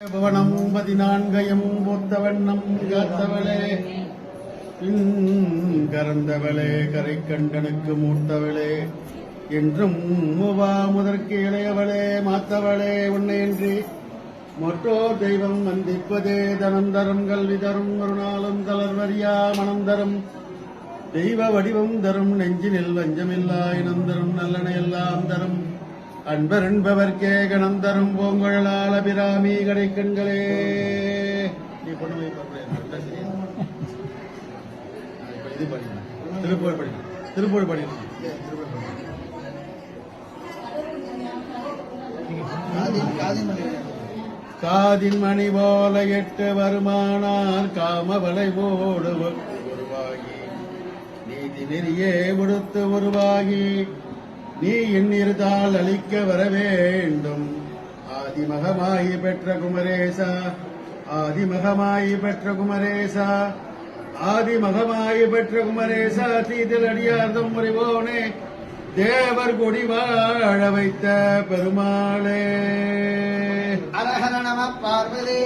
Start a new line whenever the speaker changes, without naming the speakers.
புவனம் பதினான்கையும் பூத்தவண்ணம் காத்தவளே கரந்தவளே கறந்தவளே கரை கண்டனுக்கு மூத்தவளே என்றும் மூவா முதற்கு இளையவளே மாத்தவளே உன்னையன்றி மற்றோர் தெய்வம் வந்திப்பதே தனம் தரும் கல்வி தரும் ஒரு நாளும் தளர்வரியா மனம் தரும் தெய்வ வடிவம் தரும் நெஞ்சினில் வஞ்சமில்லா இனம் தரும் நல்லனையெல்லாம் எல்லாம் தரும். அன்பர் என்பவர்க்கே கணம் தரும் பூங்குழலால் அபிராமி கடை கண்களே நீ பொண்ணு போய் இது படிக்கணும். படிக்கணும். படிக்கணும். காதின் மணி போல எட்டு வருமானார் காமவலை ஓடு உருவாகி நீதி நெறியே உடுத்து உருவாகி நீ எண்ணிருந்தால் அளிக்க வர வேண்டும் ஆதிமகமாயி பெற்ற குமரேசா ஆதிமகமாயி பெற்ற குமரேசா ஆதிமகமாயி பெற்ற குமரேசா தீதில் அடியார்தம் முறைவோனே தேவர் கொடி வாழ வைத்த பெருமாளே.
ஹர நம பார்வதே.